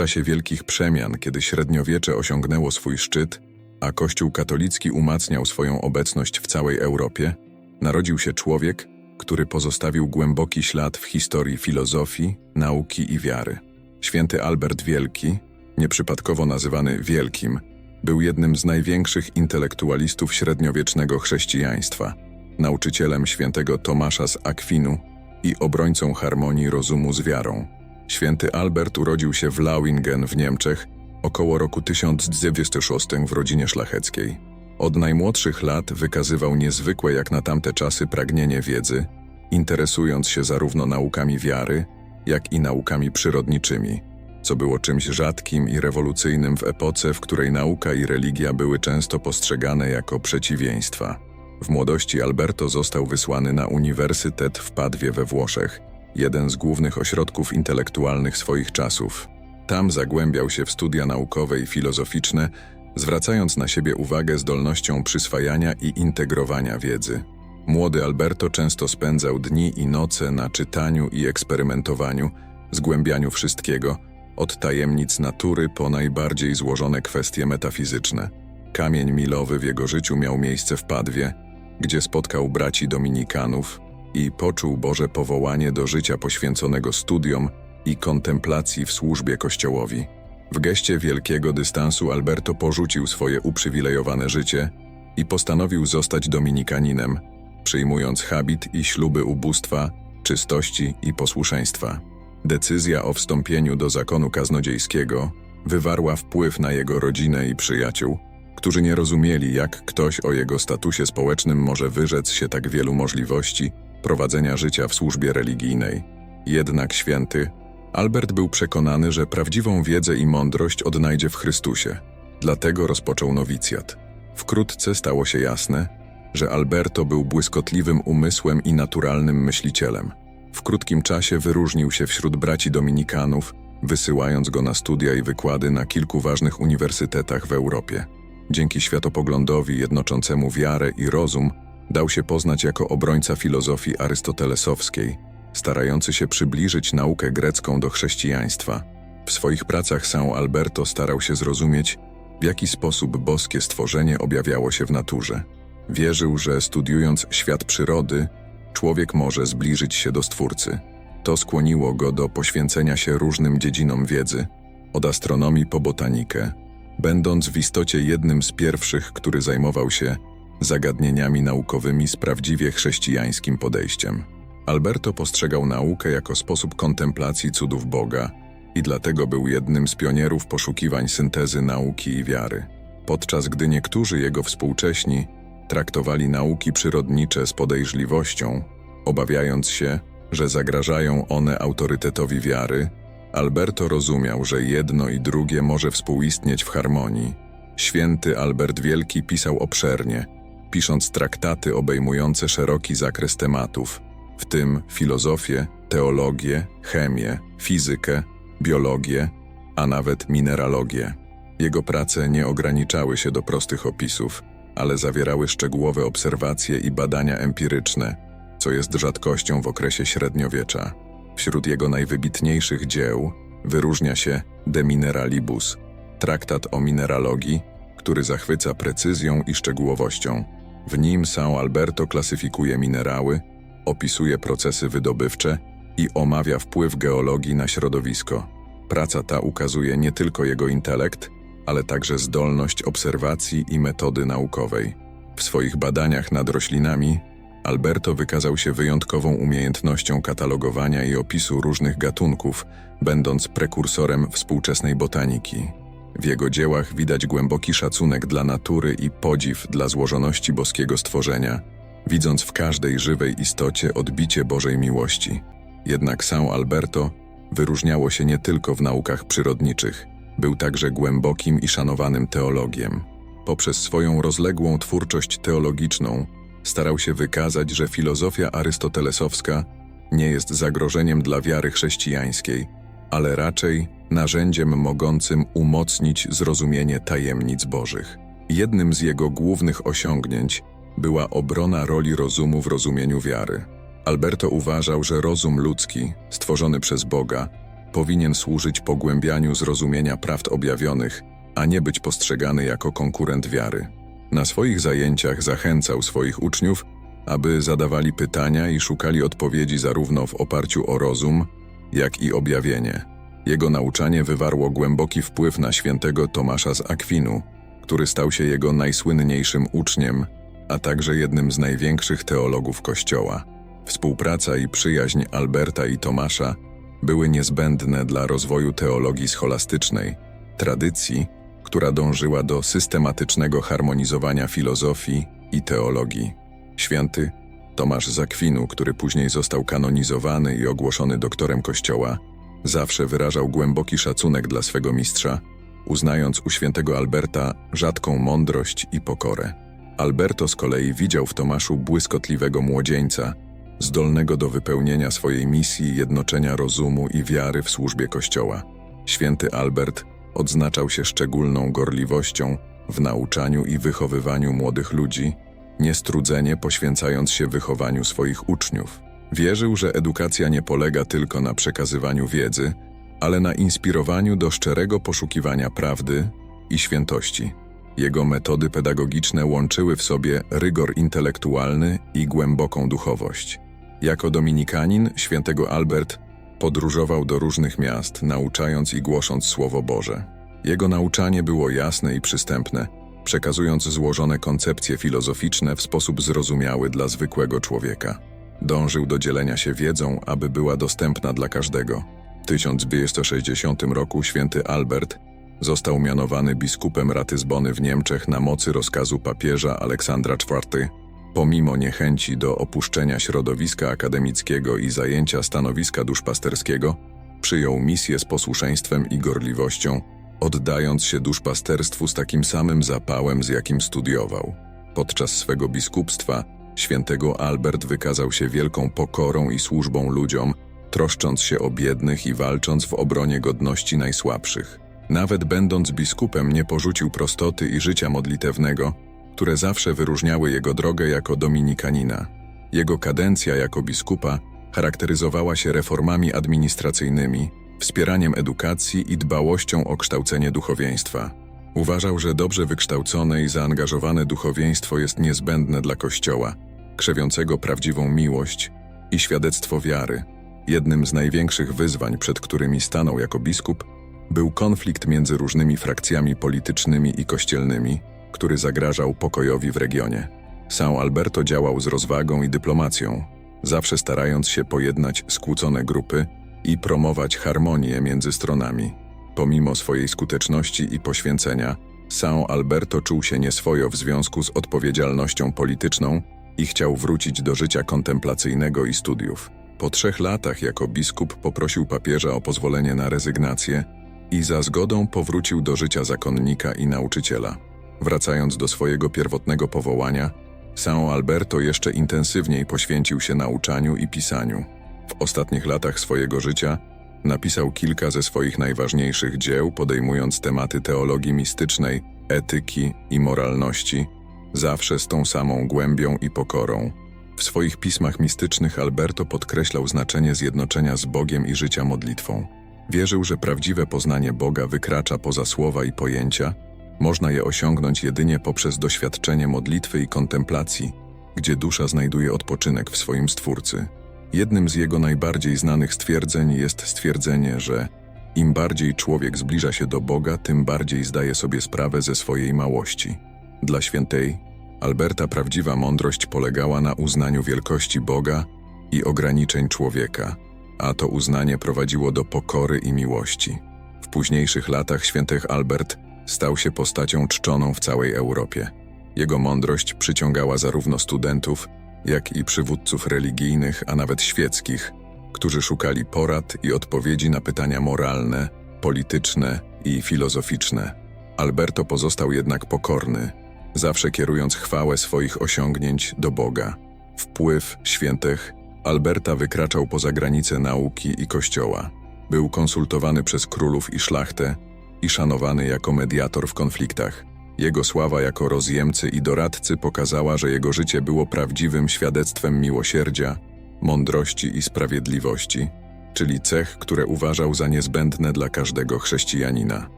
czasie wielkich przemian, kiedy średniowiecze osiągnęło swój szczyt, a Kościół katolicki umacniał swoją obecność w całej Europie, narodził się człowiek, który pozostawił głęboki ślad w historii filozofii, nauki i wiary. Święty Albert Wielki, nieprzypadkowo nazywany Wielkim, był jednym z największych intelektualistów średniowiecznego chrześcijaństwa, nauczycielem świętego Tomasza z Akwinu i obrońcą harmonii rozumu z wiarą. Święty Albert urodził się w Lauingen w Niemczech około roku 1026 w rodzinie szlacheckiej. Od najmłodszych lat wykazywał niezwykłe jak na tamte czasy pragnienie wiedzy, interesując się zarówno naukami wiary, jak i naukami przyrodniczymi, co było czymś rzadkim i rewolucyjnym w epoce, w której nauka i religia były często postrzegane jako przeciwieństwa. W młodości Alberto został wysłany na Uniwersytet w Padwie we Włoszech, jeden z głównych ośrodków intelektualnych swoich czasów. Tam zagłębiał się w studia naukowe i filozoficzne, zwracając na siebie uwagę zdolnością przyswajania i integrowania wiedzy. Młody Alberto często spędzał dni i noce na czytaniu i eksperymentowaniu, zgłębianiu wszystkiego, od tajemnic natury po najbardziej złożone kwestie metafizyczne. Kamień milowy w jego życiu miał miejsce w Padwie, gdzie spotkał braci dominikanów i poczuł Boże powołanie do życia poświęconego studiom i kontemplacji w służbie Kościołowi. W geście wielkiego dystansu Alberto porzucił swoje uprzywilejowane życie i postanowił zostać dominikaninem, przyjmując habit i śluby ubóstwa, czystości i posłuszeństwa. Decyzja o wstąpieniu do zakonu kaznodziejskiego wywarła wpływ na jego rodzinę i przyjaciół, którzy nie rozumieli, jak ktoś o jego statusie społecznym może wyrzec się tak wielu możliwości prowadzenia życia w służbie religijnej. Jednak święty, Albert był przekonany, że prawdziwą wiedzę i mądrość odnajdzie w Chrystusie. Dlatego rozpoczął nowicjat. Wkrótce stało się jasne, że Alberto był błyskotliwym umysłem i naturalnym myślicielem. W krótkim czasie wyróżnił się wśród braci dominikanów, wysyłając go na studia i wykłady na kilku ważnych uniwersytetach w Europie. Dzięki światopoglądowi jednoczącemu wiarę i rozum, dał się poznać jako obrońca filozofii arystotelesowskiej, starający się przybliżyć naukę grecką do chrześcijaństwa. W swoich pracach São Alberto starał się zrozumieć, w jaki sposób boskie stworzenie objawiało się w naturze. Wierzył, że studiując świat przyrody, człowiek może zbliżyć się do Stwórcy. To skłoniło go do poświęcenia się różnym dziedzinom wiedzy, od astronomii po botanikę, będąc w istocie jednym z pierwszych, który zajmował się zagadnieniami naukowymi z prawdziwie chrześcijańskim podejściem. Alberto postrzegał naukę jako sposób kontemplacji cudów Boga i dlatego był jednym z pionierów poszukiwań syntezy nauki i wiary. Podczas gdy niektórzy jego współcześni traktowali nauki przyrodnicze z podejrzliwością, obawiając się, że zagrażają one autorytetowi wiary, Alberto rozumiał, że jedno i drugie może współistnieć w harmonii. Święty Albert Wielki pisał obszernie, pisząc traktaty obejmujące szeroki zakres tematów, w tym filozofię, teologię, chemię, fizykę, biologię, a nawet mineralogię. Jego prace nie ograniczały się do prostych opisów, ale zawierały szczegółowe obserwacje i badania empiryczne, co jest rzadkością w okresie średniowiecza. Wśród jego najwybitniejszych dzieł wyróżnia się De Mineralibus, traktat o mineralogii, który zachwyca precyzją i szczegółowością. W nim São Alberto klasyfikuje minerały, opisuje procesy wydobywcze i omawia wpływ geologii na środowisko. Praca ta ukazuje nie tylko jego intelekt, ale także zdolność obserwacji i metody naukowej. W swoich badaniach nad roślinami Alberto wykazał się wyjątkową umiejętnością katalogowania i opisu różnych gatunków, będąc prekursorem współczesnej botaniki. W jego dziełach widać głęboki szacunek dla natury i podziw dla złożoności boskiego stworzenia, widząc w każdej żywej istocie odbicie Bożej miłości. Jednak São Alberto wyróżniało się nie tylko w naukach przyrodniczych, był także głębokim i szanowanym teologiem. Poprzez swoją rozległą twórczość teologiczną starał się wykazać, że filozofia arystotelesowska nie jest zagrożeniem dla wiary chrześcijańskiej, ale raczej narzędziem mogącym umocnić zrozumienie tajemnic Bożych. Jednym z jego głównych osiągnięć była obrona roli rozumu w rozumieniu wiary. Alberto uważał, że rozum ludzki, stworzony przez Boga, powinien służyć pogłębianiu zrozumienia prawd objawionych, a nie być postrzegany jako konkurent wiary. Na swoich zajęciach zachęcał swoich uczniów, aby zadawali pytania i szukali odpowiedzi zarówno w oparciu o rozum, jak i objawienie. Jego nauczanie wywarło głęboki wpływ na świętego Tomasza z Akwinu, który stał się jego najsłynniejszym uczniem, a także jednym z największych teologów Kościoła. Współpraca i przyjaźń Alberta i Tomasza były niezbędne dla rozwoju teologii scholastycznej, tradycji, która dążyła do systematycznego harmonizowania filozofii i teologii. Święty Tomasz z Akwinu, który później został kanonizowany i ogłoszony doktorem Kościoła, zawsze wyrażał głęboki szacunek dla swego mistrza, uznając u świętego Alberta rzadką mądrość i pokorę. Alberto z kolei widział w Tomaszu błyskotliwego młodzieńca, zdolnego do wypełnienia swojej misji jednoczenia rozumu i wiary w służbie Kościoła. Święty Albert odznaczał się szczególną gorliwością w nauczaniu i wychowywaniu młodych ludzi, niestrudzenie poświęcając się wychowaniu swoich uczniów. Wierzył, że edukacja nie polega tylko na przekazywaniu wiedzy, ale na inspirowaniu do szczerego poszukiwania prawdy i świętości. Jego metody pedagogiczne łączyły w sobie rygor intelektualny i głęboką duchowość. Jako dominikanin, świętego Albert podróżował do różnych miast, nauczając i głosząc Słowo Boże. Jego nauczanie było jasne i przystępne, przekazując złożone koncepcje filozoficzne w sposób zrozumiały dla zwykłego człowieka. Dążył do dzielenia się wiedzą, aby była dostępna dla każdego. W 1260 roku święty Albert został mianowany biskupem Ratyzbony w Niemczech na mocy rozkazu papieża Aleksandra IV. Pomimo niechęci do opuszczenia środowiska akademickiego i zajęcia stanowiska duszpasterskiego, przyjął misję z posłuszeństwem i gorliwością, oddając się duszpasterstwu z takim samym zapałem, z jakim studiował. Podczas swego biskupstwa świętego Albert wykazał się wielką pokorą i służbą ludziom, troszcząc się o biednych i walcząc w obronie godności najsłabszych. Nawet będąc biskupem nie porzucił prostoty i życia modlitewnego, które zawsze wyróżniały jego drogę jako dominikanina. Jego kadencja jako biskupa charakteryzowała się reformami administracyjnymi, wspieraniem edukacji i dbałością o kształcenie duchowieństwa. Uważał, że dobrze wykształcone i zaangażowane duchowieństwo jest niezbędne dla Kościoła, krzewiącego prawdziwą miłość i świadectwo wiary. Jednym z największych wyzwań, przed którymi stanął jako biskup, był konflikt między różnymi frakcjami politycznymi i kościelnymi, który zagrażał pokojowi w regionie. São Alberto działał z rozwagą i dyplomacją, zawsze starając się pojednać skłócone grupy i promować harmonię między stronami. Pomimo swojej skuteczności i poświęcenia, São Alberto czuł się nieswojo w związku z odpowiedzialnością polityczną i chciał wrócić do życia kontemplacyjnego i studiów. Po trzech latach jako biskup poprosił papieża o pozwolenie na rezygnację i za zgodą powrócił do życia zakonnika i nauczyciela. Wracając do swojego pierwotnego powołania, São Alberto jeszcze intensywniej poświęcił się nauczaniu i pisaniu. W ostatnich latach swojego życia napisał kilka ze swoich najważniejszych dzieł, podejmując tematy teologii mistycznej, etyki i moralności, zawsze z tą samą głębią i pokorą. W swoich pismach mistycznych Alberto podkreślał znaczenie zjednoczenia z Bogiem i życia modlitwą. Wierzył, że prawdziwe poznanie Boga wykracza poza słowa i pojęcia, można je osiągnąć jedynie poprzez doświadczenie modlitwy i kontemplacji, gdzie dusza znajduje odpoczynek w swoim Stwórcy. Jednym z jego najbardziej znanych stwierdzeń jest stwierdzenie, że im bardziej człowiek zbliża się do Boga, tym bardziej zdaje sobie sprawę ze swojej małości. Dla świętej Alberta prawdziwa mądrość polegała na uznaniu wielkości Boga i ograniczeń człowieka, a to uznanie prowadziło do pokory i miłości. W późniejszych latach świętych Albert stał się postacią czczoną w całej Europie. Jego mądrość przyciągała zarówno studentów, jak i przywódców religijnych, a nawet świeckich, którzy szukali porad i odpowiedzi na pytania moralne, polityczne i filozoficzne. Alberto pozostał jednak pokorny, zawsze kierując chwałę swoich osiągnięć do Boga. Wpływ świętych Alberta wykraczał poza granice nauki i kościoła. Był konsultowany przez królów i szlachtę i szanowany jako mediator w konfliktach. Jego sława jako rozjemcy i doradcy pokazała, że jego życie było prawdziwym świadectwem miłosierdzia, mądrości i sprawiedliwości, czyli cech, które uważał za niezbędne dla każdego chrześcijanina.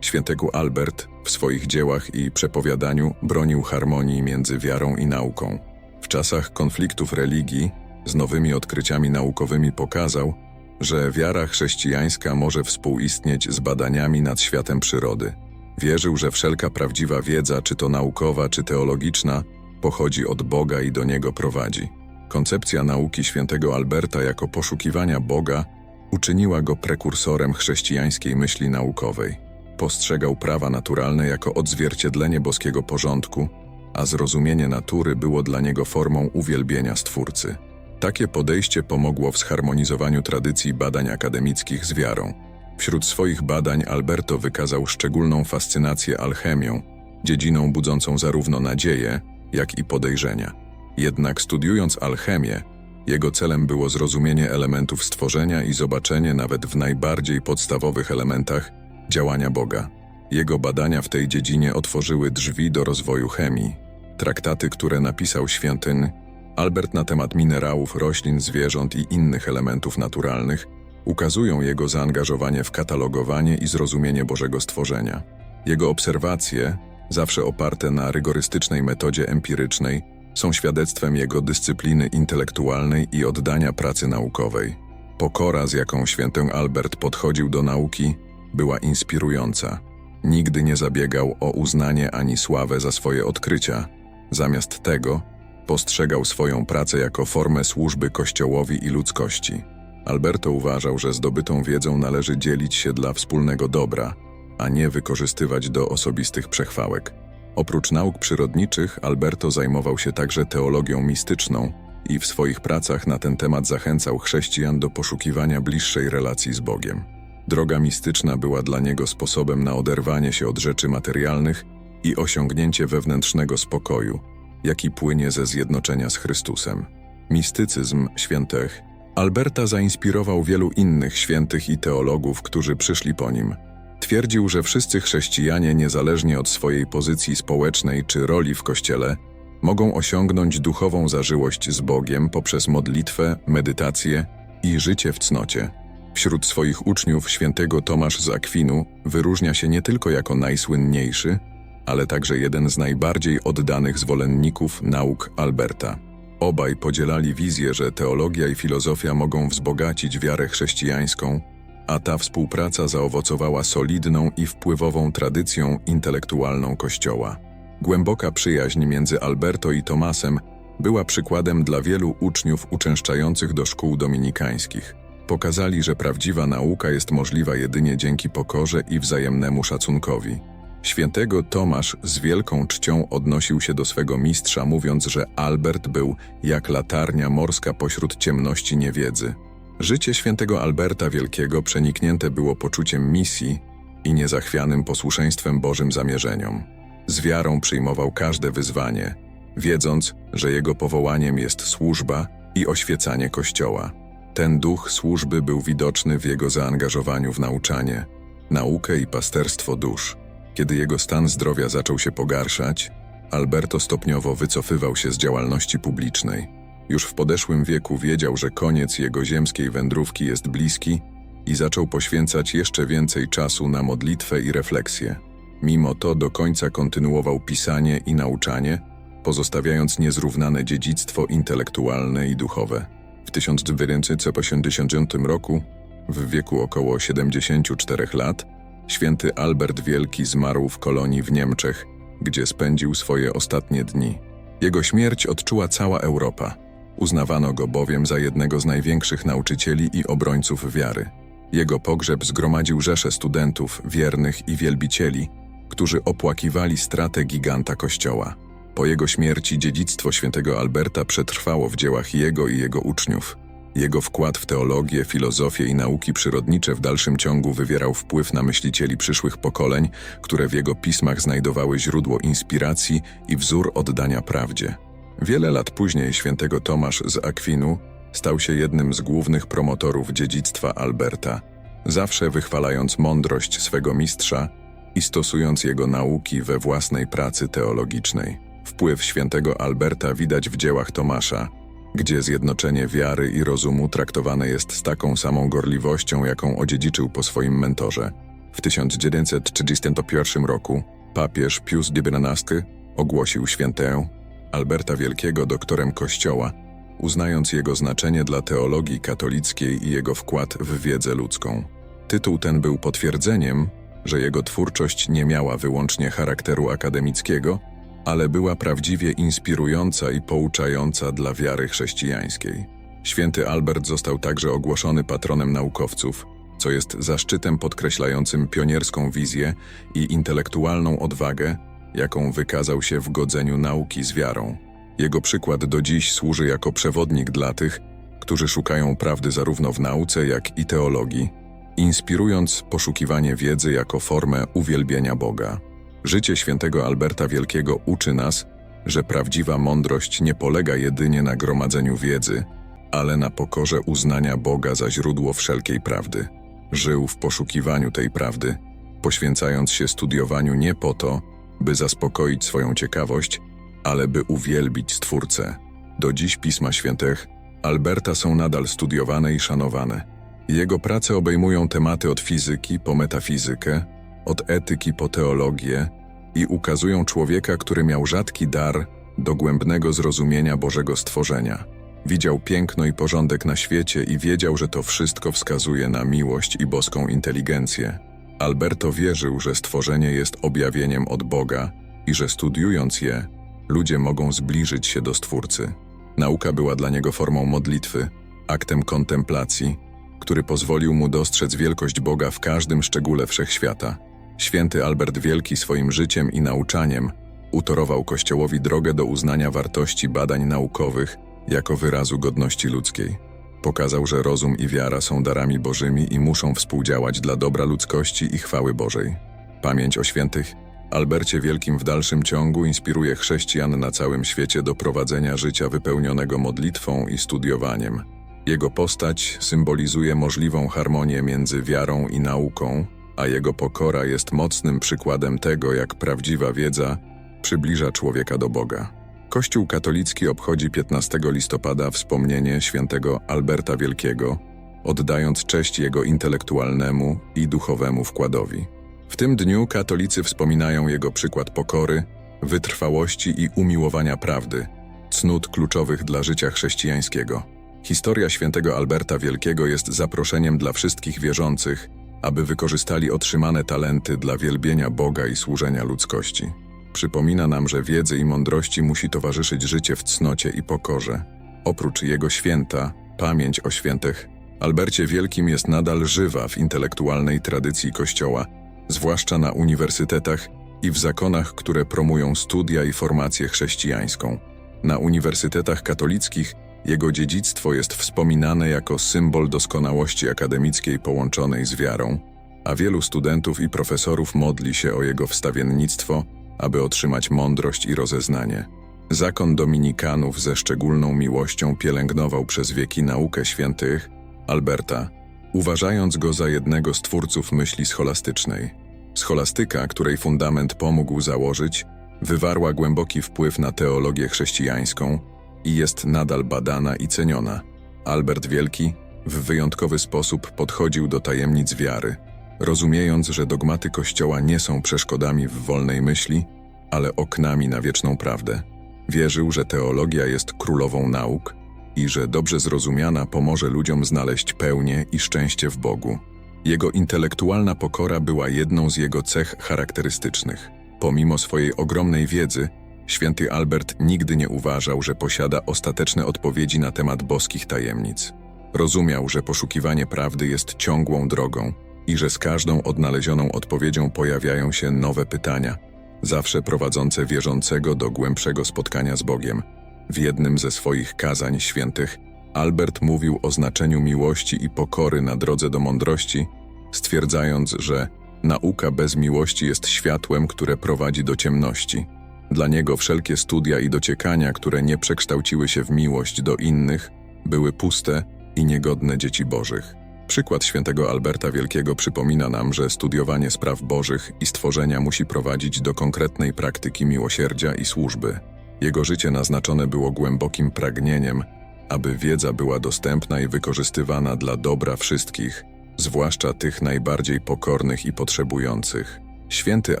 Świętego Albert w swoich dziełach i przepowiadaniu bronił harmonii między wiarą i nauką. W czasach konfliktów religii z nowymi odkryciami naukowymi pokazał, że wiara chrześcijańska może współistnieć z badaniami nad światem przyrody. Wierzył, że wszelka prawdziwa wiedza, czy to naukowa, czy teologiczna, pochodzi od Boga i do Niego prowadzi. Koncepcja nauki świętego Alberta jako poszukiwania Boga uczyniła go prekursorem chrześcijańskiej myśli naukowej. Postrzegał prawa naturalne jako odzwierciedlenie boskiego porządku, a zrozumienie natury było dla niego formą uwielbienia Stwórcy. Takie podejście pomogło w zharmonizowaniu tradycji badań akademickich z wiarą. Wśród swoich badań Alberto wykazał szczególną fascynację alchemią, dziedziną budzącą zarówno nadzieję, jak i podejrzenia. Jednak studiując alchemię, jego celem było zrozumienie elementów stworzenia i zobaczenie nawet w najbardziej podstawowych elementach działania Boga. Jego badania w tej dziedzinie otworzyły drzwi do rozwoju chemii. Traktaty, które napisał świętyn Albert na temat minerałów, roślin, zwierząt i innych elementów naturalnych, ukazują jego zaangażowanie w katalogowanie i zrozumienie Bożego stworzenia. Jego obserwacje, zawsze oparte na rygorystycznej metodzie empirycznej, są świadectwem jego dyscypliny intelektualnej i oddania pracy naukowej. Pokora, z jaką święty Albert podchodził do nauki, była inspirująca. Nigdy nie zabiegał o uznanie ani sławę za swoje odkrycia. Zamiast tego, postrzegał swoją pracę jako formę służby Kościołowi i ludzkości. Alberto uważał, że zdobytą wiedzą należy dzielić się dla wspólnego dobra, a nie wykorzystywać do osobistych przechwałek. Oprócz nauk przyrodniczych, Alberto zajmował się także teologią mistyczną i w swoich pracach na ten temat zachęcał chrześcijan do poszukiwania bliższej relacji z Bogiem. Droga mistyczna była dla niego sposobem na oderwanie się od rzeczy materialnych i osiągnięcie wewnętrznego spokoju, jaki płynie ze zjednoczenia z Chrystusem. Mistycyzm świętych Alberta zainspirował wielu innych świętych i teologów, którzy przyszli po nim. Twierdził, że wszyscy chrześcijanie, niezależnie od swojej pozycji społecznej czy roli w Kościele, mogą osiągnąć duchową zażyłość z Bogiem poprzez modlitwę, medytację i życie w cnocie. Wśród swoich uczniów świętego Tomasz z Akwinu wyróżnia się nie tylko jako najsłynniejszy, ale także jeden z najbardziej oddanych zwolenników nauk Alberta. Obaj podzielali wizję, że teologia i filozofia mogą wzbogacić wiarę chrześcijańską, a ta współpraca zaowocowała solidną i wpływową tradycją intelektualną Kościoła. Głęboka przyjaźń między Alberto i Tomasem była przykładem dla wielu uczniów uczęszczających do szkół dominikańskich. Pokazali, że prawdziwa nauka jest możliwa jedynie dzięki pokorze i wzajemnemu szacunkowi. Świętego Tomasz z wielką czcią odnosił się do swego mistrza, mówiąc, że Albert był jak latarnia morska pośród ciemności niewiedzy. Życie świętego Alberta Wielkiego przeniknięte było poczuciem misji i niezachwianym posłuszeństwem Bożym zamierzeniom. Z wiarą przyjmował każde wyzwanie, wiedząc, że jego powołaniem jest służba i oświecanie Kościoła. Ten duch służby był widoczny w jego zaangażowaniu w nauczanie, naukę i pasterstwo dusz. Kiedy jego stan zdrowia zaczął się pogarszać, Alberto stopniowo wycofywał się z działalności publicznej. Już w podeszłym wieku wiedział, że koniec jego ziemskiej wędrówki jest bliski i zaczął poświęcać jeszcze więcej czasu na modlitwę i refleksję. Mimo to do końca kontynuował pisanie i nauczanie, pozostawiając niezrównane dziedzictwo intelektualne i duchowe. W 1980 roku, w wieku około 74 lat, święty Albert Wielki zmarł w kolonii w Niemczech, gdzie spędził swoje ostatnie dni. Jego śmierć odczuła cała Europa. Uznawano go bowiem za jednego z największych nauczycieli i obrońców wiary. Jego pogrzeb zgromadził rzesze studentów, wiernych i wielbicieli, którzy opłakiwali stratę giganta Kościoła. Po jego śmierci dziedzictwo świętego Alberta przetrwało w dziełach jego i jego uczniów. Jego wkład w teologię, filozofię i nauki przyrodnicze w dalszym ciągu wywierał wpływ na myślicieli przyszłych pokoleń, które w jego pismach znajdowały źródło inspiracji i wzór oddania prawdzie. Wiele lat później świętego Tomasz z Akwinu stał się jednym z głównych promotorów dziedzictwa Alberta, zawsze wychwalając mądrość swego mistrza i stosując jego nauki we własnej pracy teologicznej. Wpływ świętego Alberta widać w dziełach Tomasza, gdzie zjednoczenie wiary i rozumu traktowane jest z taką samą gorliwością, jaką odziedziczył po swoim mentorze. W 1931 roku papież Pius XI ogłosił świętę Alberta Wielkiego doktorem Kościoła, uznając jego znaczenie dla teologii katolickiej i jego wkład w wiedzę ludzką. Tytuł ten był potwierdzeniem, że jego twórczość nie miała wyłącznie charakteru akademickiego, ale była prawdziwie inspirująca i pouczająca dla wiary chrześcijańskiej. Święty Albert został także ogłoszony patronem naukowców, co jest zaszczytem podkreślającym pionierską wizję i intelektualną odwagę, jaką wykazał się w godzeniu nauki z wiarą. Jego przykład do dziś służy jako przewodnik dla tych, którzy szukają prawdy zarówno w nauce, jak i teologii, inspirując poszukiwanie wiedzy jako formę uwielbienia Boga. Życie świętego Alberta Wielkiego uczy nas, że prawdziwa mądrość nie polega jedynie na gromadzeniu wiedzy, ale na pokorze uznania Boga za źródło wszelkiej prawdy. Żył w poszukiwaniu tej prawdy, poświęcając się studiowaniu nie po to, by zaspokoić swoją ciekawość, ale by uwielbić Stwórcę. Do dziś Pisma Świętych Alberta są nadal studiowane i szanowane. Jego prace obejmują tematy od fizyki po metafizykę, od etyki po teologię i ukazują człowieka, który miał rzadki dar dogłębnego zrozumienia Bożego stworzenia. Widział piękno i porządek na świecie i wiedział, że to wszystko wskazuje na miłość i boską inteligencję. Alberto wierzył, że stworzenie jest objawieniem od Boga i że studiując je, ludzie mogą zbliżyć się do Stwórcy. Nauka była dla niego formą modlitwy, aktem kontemplacji, który pozwolił mu dostrzec wielkość Boga w każdym szczególe wszechświata. Święty Albert Wielki swoim życiem i nauczaniem utorował Kościołowi drogę do uznania wartości badań naukowych jako wyrazu godności ludzkiej. Pokazał, że rozum i wiara są darami Bożymi i muszą współdziałać dla dobra ludzkości i chwały Bożej. Pamięć o świętych Albercie Wielkim w dalszym ciągu inspiruje chrześcijan na całym świecie do prowadzenia życia wypełnionego modlitwą i studiowaniem. Jego postać symbolizuje możliwą harmonię między wiarą i nauką, a jego pokora jest mocnym przykładem tego, jak prawdziwa wiedza przybliża człowieka do Boga. Kościół katolicki obchodzi 15 listopada wspomnienie świętego Alberta Wielkiego, oddając cześć jego intelektualnemu i duchowemu wkładowi. W tym dniu katolicy wspominają jego przykład pokory, wytrwałości i umiłowania prawdy, cnót kluczowych dla życia chrześcijańskiego. Historia świętego Alberta Wielkiego jest zaproszeniem dla wszystkich wierzących, aby wykorzystali otrzymane talenty dla wielbienia Boga i służenia ludzkości. Przypomina nam, że wiedzy i mądrości musi towarzyszyć życie w cnocie i pokorze. Oprócz jego święta, pamięć o świętych, Albercie Wielkim jest nadal żywa w intelektualnej tradycji Kościoła, zwłaszcza na uniwersytetach i w zakonach, które promują studia i formację chrześcijańską. Na uniwersytetach katolickich jego dziedzictwo jest wspominane jako symbol doskonałości akademickiej połączonej z wiarą, a wielu studentów i profesorów modli się o jego wstawiennictwo, aby otrzymać mądrość i rozeznanie. Zakon dominikanów ze szczególną miłością pielęgnował przez wieki naukę świętych Alberta, uważając go za jednego z twórców myśli scholastycznej. Scholastyka, której fundament pomógł założyć, wywarła głęboki wpływ na teologię chrześcijańską i jest nadal badana i ceniona. Albert Wielki w wyjątkowy sposób podchodził do tajemnic wiary, rozumiejąc, że dogmaty Kościoła nie są przeszkodami w wolnej myśli, ale oknami na wieczną prawdę. Wierzył, że teologia jest królową nauk i że dobrze zrozumiana pomoże ludziom znaleźć pełnię i szczęście w Bogu. Jego intelektualna pokora była jedną z jego cech charakterystycznych. Pomimo swojej ogromnej wiedzy, święty Albert nigdy nie uważał, że posiada ostateczne odpowiedzi na temat boskich tajemnic. Rozumiał, że poszukiwanie prawdy jest ciągłą drogą i że z każdą odnalezioną odpowiedzią pojawiają się nowe pytania, zawsze prowadzące wierzącego do głębszego spotkania z Bogiem. W jednym ze swoich kazań świętych Albert mówił o znaczeniu miłości i pokory na drodze do mądrości, stwierdzając, że nauka bez miłości jest światłem, które prowadzi do ciemności. Dla niego wszelkie studia i dociekania, które nie przekształciły się w miłość do innych, były puste i niegodne dzieci bożych. Przykład świętego Alberta Wielkiego przypomina nam, że studiowanie spraw bożych i stworzenia musi prowadzić do konkretnej praktyki miłosierdzia i służby. Jego życie naznaczone było głębokim pragnieniem, aby wiedza była dostępna i wykorzystywana dla dobra wszystkich, zwłaszcza tych najbardziej pokornych i potrzebujących. Święty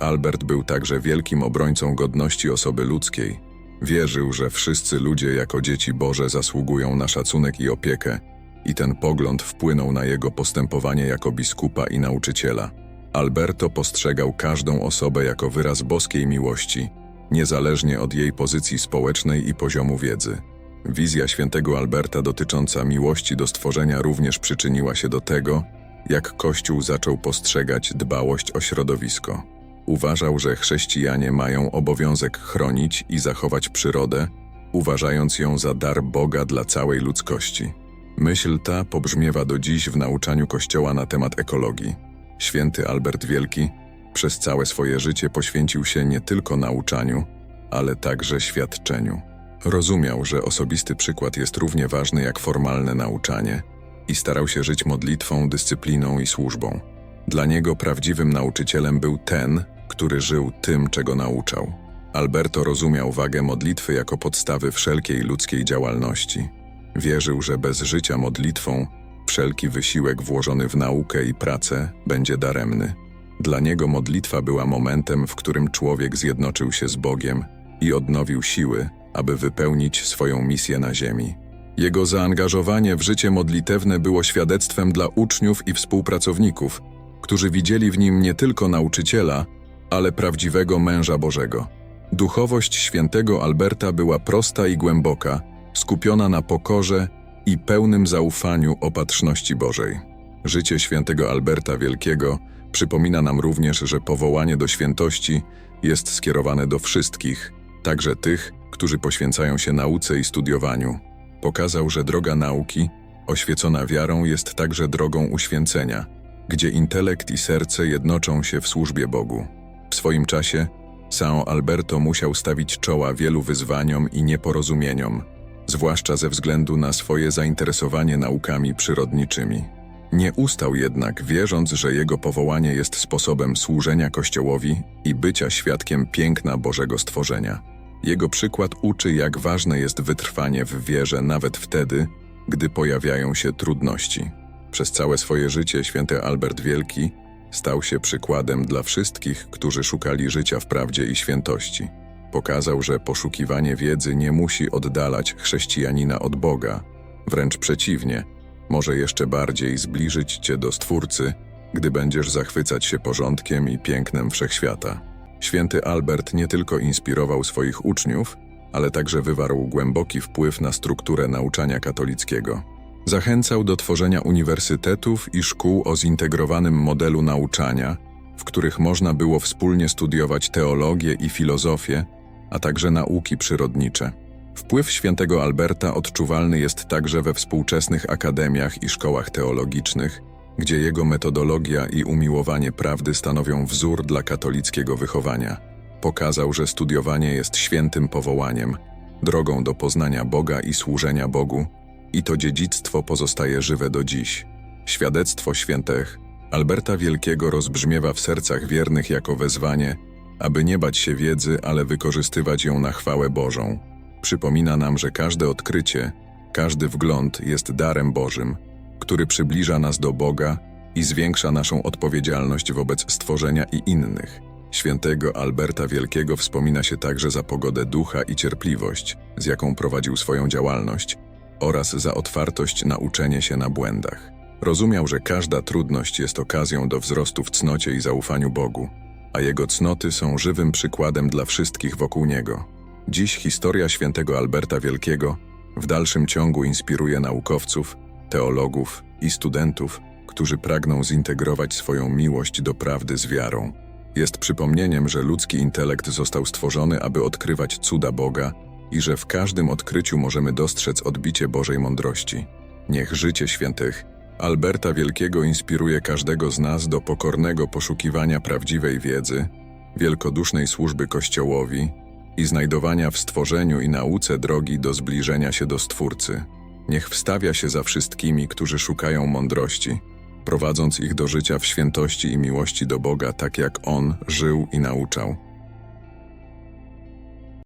Albert był także wielkim obrońcą godności osoby ludzkiej. Wierzył, że wszyscy ludzie jako dzieci Boże zasługują na szacunek i opiekę, i ten pogląd wpłynął na jego postępowanie jako biskupa i nauczyciela. Alberto postrzegał każdą osobę jako wyraz boskiej miłości, niezależnie od jej pozycji społecznej i poziomu wiedzy. Wizja świętego Alberta dotycząca miłości do stworzenia również przyczyniła się do tego, jak Kościół zaczął postrzegać dbałość o środowisko. Uważał, że chrześcijanie mają obowiązek chronić i zachować przyrodę, uważając ją za dar Boga dla całej ludzkości. Myśl ta pobrzmiewa do dziś w nauczaniu Kościoła na temat ekologii. Święty Albert Wielki przez całe swoje życie poświęcił się nie tylko nauczaniu, ale także świadczeniu. Rozumiał, że osobisty przykład jest równie ważny jak formalne nauczanie i starał się żyć modlitwą, dyscypliną i służbą. Dla niego prawdziwym nauczycielem był ten, który żył tym, czego nauczał. Alberto rozumiał wagę modlitwy jako podstawy wszelkiej ludzkiej działalności. Wierzył, że bez życia modlitwą wszelki wysiłek włożony w naukę i pracę będzie daremny. Dla niego modlitwa była momentem, w którym człowiek zjednoczył się z Bogiem i odnowił siły, aby wypełnić swoją misję na ziemi. Jego zaangażowanie w życie modlitewne było świadectwem dla uczniów i współpracowników, którzy widzieli w nim nie tylko nauczyciela, ale prawdziwego męża Bożego. Duchowość świętego Alberta była prosta i głęboka, skupiona na pokorze i pełnym zaufaniu opatrzności Bożej. Życie świętego Alberta Wielkiego przypomina nam również, że powołanie do świętości jest skierowane do wszystkich, także tych, którzy poświęcają się nauce i studiowaniu. Pokazał, że droga nauki, oświecona wiarą, jest także drogą uświęcenia, gdzie intelekt i serce jednoczą się w służbie Bogu. W swoim czasie São Alberto musiał stawić czoła wielu wyzwaniom i nieporozumieniom, zwłaszcza ze względu na swoje zainteresowanie naukami przyrodniczymi. Nie ustał jednak, wierząc, że jego powołanie jest sposobem służenia Kościołowi i bycia świadkiem piękna Bożego stworzenia. Jego przykład uczy, jak ważne jest wytrwanie w wierze nawet wtedy, gdy pojawiają się trudności. Przez całe swoje życie święty Albert Wielki stał się przykładem dla wszystkich, którzy szukali życia w prawdzie i świętości. Pokazał, że poszukiwanie wiedzy nie musi oddalać chrześcijanina od Boga, wręcz przeciwnie, może jeszcze bardziej zbliżyć cię do Stwórcy, gdy będziesz zachwycać się porządkiem i pięknem wszechświata. Święty Albert nie tylko inspirował swoich uczniów, ale także wywarł głęboki wpływ na strukturę nauczania katolickiego. Zachęcał do tworzenia uniwersytetów i szkół o zintegrowanym modelu nauczania, w których można było wspólnie studiować teologię i filozofię, a także nauki przyrodnicze. Wpływ świętego Alberta odczuwalny jest także we współczesnych akademiach i szkołach teologicznych, gdzie jego metodologia i umiłowanie prawdy stanowią wzór dla katolickiego wychowania. Pokazał, że studiowanie jest świętym powołaniem, drogą do poznania Boga i służenia Bogu, i to dziedzictwo pozostaje żywe do dziś. Świadectwo świętych Alberta Wielkiego rozbrzmiewa w sercach wiernych jako wezwanie, aby nie bać się wiedzy, ale wykorzystywać ją na chwałę Bożą. Przypomina nam, że każde odkrycie, każdy wgląd jest darem Bożym, który przybliża nas do Boga i zwiększa naszą odpowiedzialność wobec stworzenia i innych. Świętego Alberta Wielkiego wspomina się także za pogodę ducha i cierpliwość, z jaką prowadził swoją działalność, oraz za otwartość na uczenie się na błędach. Rozumiał, że każda trudność jest okazją do wzrostu w cnocie i zaufaniu Bogu, a jego cnoty są żywym przykładem dla wszystkich wokół niego. Dziś historia świętego Alberta Wielkiego w dalszym ciągu inspiruje naukowców, teologów i studentów, którzy pragną zintegrować swoją miłość do prawdy z wiarą. Jest przypomnieniem, że ludzki intelekt został stworzony, aby odkrywać cuda Boga i że w każdym odkryciu możemy dostrzec odbicie Bożej mądrości. Niech życie świętych Alberta Wielkiego inspiruje każdego z nas do pokornego poszukiwania prawdziwej wiedzy, wielkodusznej służby Kościołowi i znajdowania w stworzeniu i nauce drogi do zbliżenia się do Stwórcy. Niech wstawia się za wszystkimi, którzy szukają mądrości, prowadząc ich do życia w świętości i miłości do Boga, tak jak On żył i nauczał.